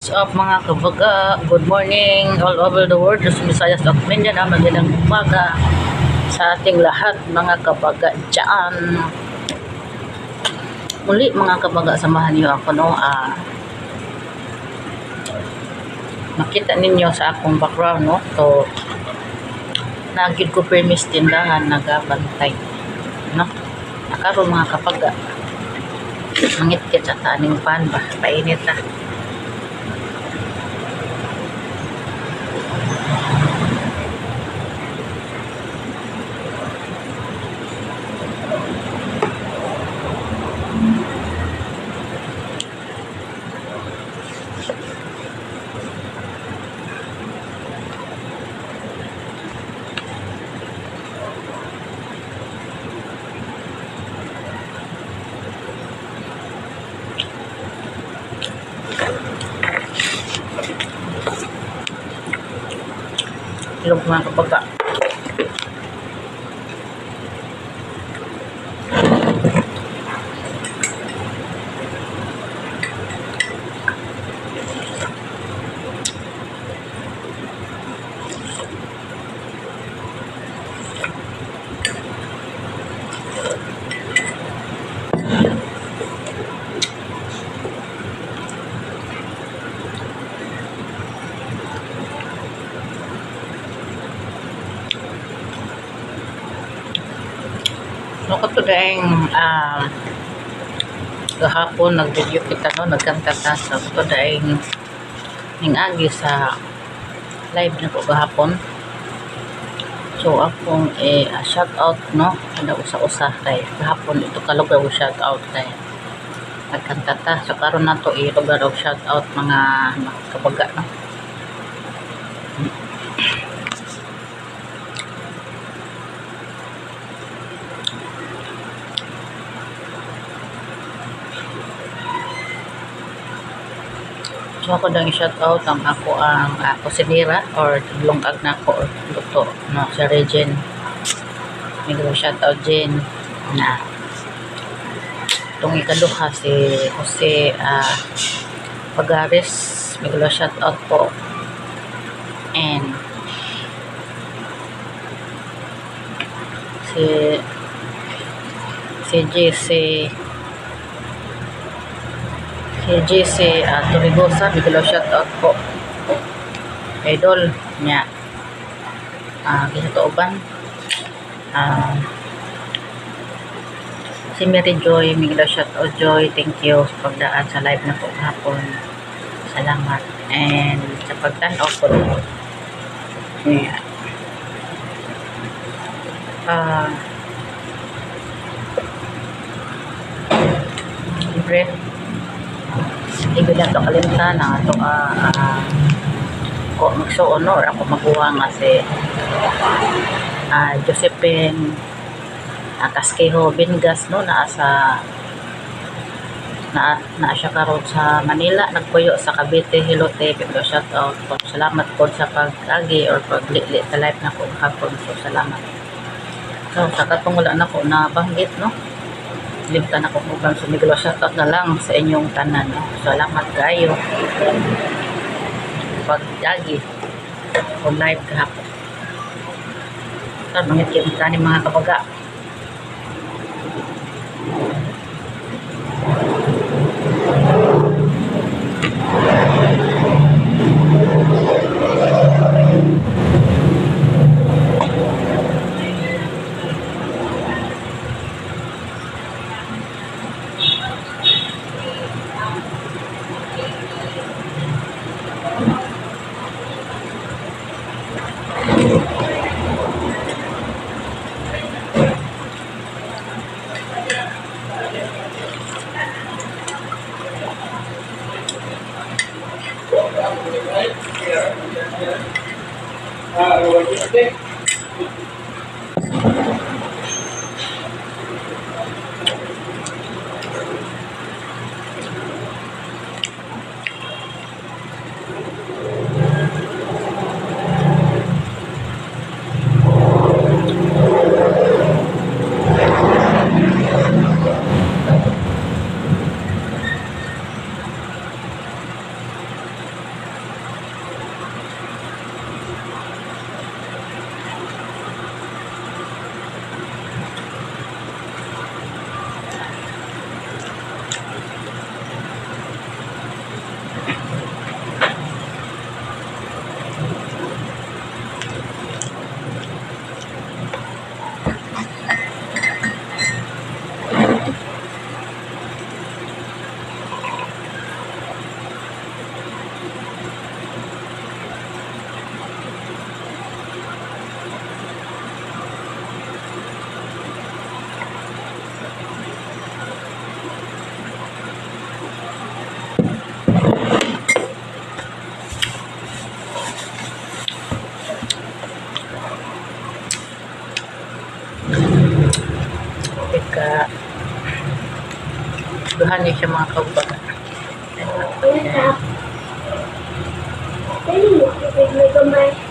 What's up mga kabaga? Good morning all over the world. Sa Visayas at Mindanao, magandang umaga sa ating lahat mga kabaga dyan. Muli mga kabaga, samahan niyo ako no. Ah, makita ninyo sa akong background no. So, nagid ko permis tindahan nagabantay. No? Nakaroon mga kabaga. Mangit sa taning pan ba? Painit na. Ilog mga kabaga. No, kato daing um, gahapon nag-video kita no, nagkanta ta sa kato daing ning agi sa live na ko gahapon. So akong eh, shout out no, kada usa-usa kay gahapon ito ka lugar shout out kay nagkanta ta. So karon nato i lugar og shout out mga, mga kabaga no. So ako dang shout out ang ako ang uh, kusinira or lungkag na ako or luto no sa Regen. May shout out Jen na itong ikaduha si Jose uh, Pagares may shout out po and si si JC si JC uh, Turigosa bigla shout out po. Idol niya. Uh, ginatooban. Uh, si Mary Joy bigla shout out. Joy thank you sa pagdaan sa live na po hapon salamat. And sa pagtanaw po yeah. uh, siyempre ibig na ito kalimtan na ito uh, uh, ko magsuon ako maguha nga si uh, Josephine uh, Casquejo Bingas no na sa na na siya karon sa Manila nagpuyo sa Cavite Hilote pero shout out po salamat po sa pag-agi or paglili sa live na ko hapon so salamat. So sa katong wala na ko na banggit no limtan ako kung bang sumiglo shoutout na lang sa inyong tanan. Salamat kayo. Pag-agi o live kahapon sa mga kita ni mga kabaga Ah, Uh, pagka duhan niya siya mga kabaga. Ayan. Ayan. Ayan. Ayan. Ayan.